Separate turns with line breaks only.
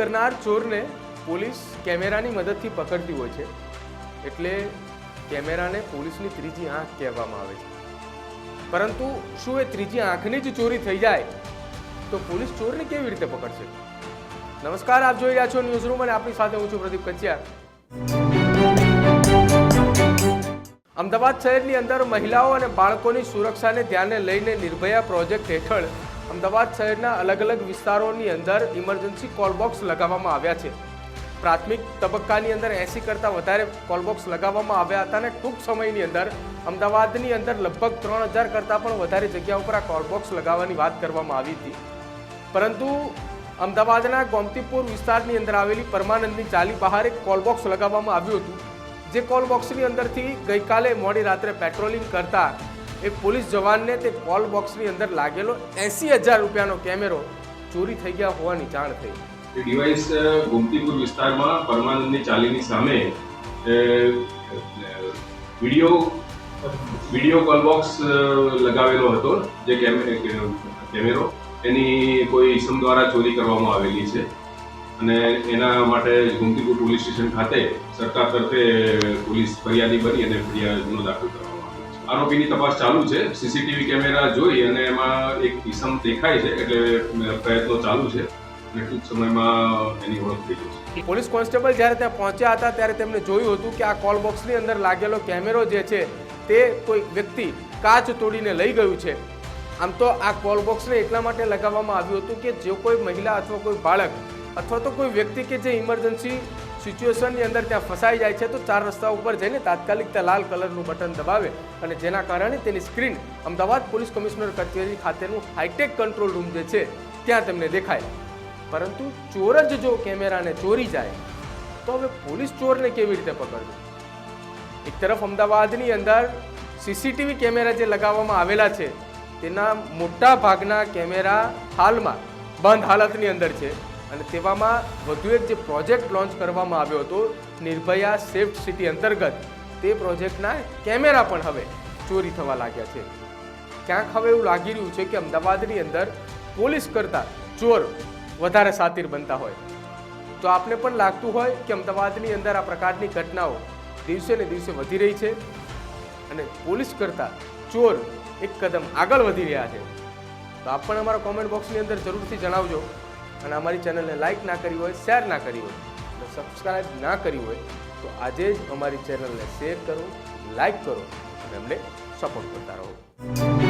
કરનાર ચોરને પોલીસ કેમેરાની મદદથી પકડતી હોય છે. એટલે કેમેરાને પોલીસની ત્રીજી આંખ કહેવામાં આવે છે. પરંતુ શું એ ત્રીજી આંખની જ ચોરી થઈ જાય? તો પોલીસ ચોરને કેવી રીતે પકડશે? નમસ્કાર, આપ જોઈ રહ્યા છો ન્યૂઝ રૂમ અને આપણી સાથે હું છું પ્રદીપ કચ્યા અમદાવાદ શહેરની અંદર મહિલાઓ અને બાળકોની સુરક્ષાને ધ્યાને લઈને નિર્ભયા પ્રોજેક્ટ હેઠળ અમદાવાદ શહેરના અલગ અલગ વિસ્તારોની અંદર ઇમરજન્સી કોલબોક્સ લગાવવામાં આવ્યા છે. પ્રાથમિક તબક્કાની અંદર એસી કરતાં વધારે કોલબોક્સ લગાવવામાં આવ્યા હતા અને ટૂંક સમયની અંદર અમદાવાદની અંદર લગભગ ત્રણ હજાર કરતાં પણ વધારે જગ્યા ઉપર આ કોલબોક્સ લગાવવાની વાત કરવામાં આવી હતી. પરંતુ અમદાવાદના ગોમતીપુર વિસ્તારની અંદર આવેલી પરમાનંદની ચાલી બહાર એક કોલબોક્સ લગાવવામાં આવ્યું હતું. જે કોલબોક્સની અંદરથી ગઈકાલે મોડી રાત્રે પેટ્રોલિંગ કરતા એક પોલીસ જવાનને તે કોલ બોક્સની અંદર લાગેલો એંસી હજાર રૂપિયાનો કેમેરો ચોરી થઈ ગયા હોવાની જાણ થઈ.
એ ડિવાઇસ ગોમતીપુર વિસ્તારમાં પરમાનંદની ચાલીની સામે વીડિયો વીડિયો કોલ બોક્સ લગાવેલો હતો, જે કેમે- કેમેરો. એની કોઈ ઇસમ દ્વારા ચોરી કરવામાં આવેલી છે. અને એના માટે ગોમતીપુર પોલીસ સ્ટેશન ખાતે સરકાર તરફે પોલીસ ફરિયાદી બની અને ફરિયાદ ગુનો દાખલ કરવામાં આરોપીની તપાસ ચાલુ છે. સીસીટીવી કેમેરા જોઈ અને એમાં એક ઇસમ દેખાય છે એટલે પ્રયત્નો ચાલુ છે. અને ટૂંક સમયમાં એની ઓળખ થઈ જશે
પોલીસ કોન્સ્ટેબલ જ્યારે ત્યાં પહોંચ્યા હતા ત્યારે તેમણે જોયું હતું કે આ કોલ બોક્સની અંદર લાગેલો કેમેરો જે છે તે કોઈ વ્યક્તિ કાચ તોડીને લઈ ગયું છે. આમ તો આ કોલ બોક્સને એટલા માટે લગાવવામાં આવ્યું હતું કે જો કોઈ મહિલા અથવા કોઈ બાળક અથવા તો કોઈ વ્યક્તિ કે જે ઇમરજન્સી સિચ્યુએશનની અંદર ત્યાં ફસાઈ જાય છે તો ચાર રસ્તા ઉપર જઈને તાત્કાલિક ત્યાં લાલ કલરનું બટન દબાવે અને જેના કારણે તેની સ્ક્રીન અમદાવાદ પોલીસ કમિશનર કચેરી ખાતેનું હાઈટેક કંટ્રોલ રૂમ જે છે, ત્યાં તેમને દેખાય. પરંતુ ચોર જ જો કેમેરાને ચોરી જાય, તો હવે પોલીસ ચોરને કેવી રીતે પકડવું એક તરફ અમદાવાદની અંદર સીસીટીવી કેમેરા જે લગાવવામાં આવેલા છે, તેના મોટા ભાગના કેમેરા હાલમાં બંધ હાલતની અંદર છે. અને તેવામાં વધુ એક જે પ્રોજેક્ટ લોન્ચ કરવામાં આવ્યો હતો, નિર્ભયા સેફ્ટ સિટી અંતર્ગત, તે પ્રોજેક્ટના કેમેરા પણ હવે ચોરી થવા લાગ્યા છે. ક્યાંક હવે એવું લાગી રહ્યું છે કે અમદાવાદની અંદર પોલીસ કરતાં ચોર વધારે સાતીર બનતા હોય. તો આપને પણ લાગતું હોય કે અમદાવાદની અંદર આ પ્રકારની ઘટનાઓ દિવસે ને દિવસે વધી રહી છે અને પોલીસ કરતાં ચોર એક કદમ આગળ વધી રહ્યા છે. તો આપ પણ અમારા કોમેન્ટ બોક્સની અંદર જરૂરથી જણાવજો. અને અમારી ચેનલને લાઇક ના કરી હોય શેર ના કરી હોય અને સબસ્ક્રાઈબ ના કરી હોય, તો આજે જ અમારી ચેનલને શેર કરો લાઈક કરો અને અમને સપોર્ટ કરતા રહો.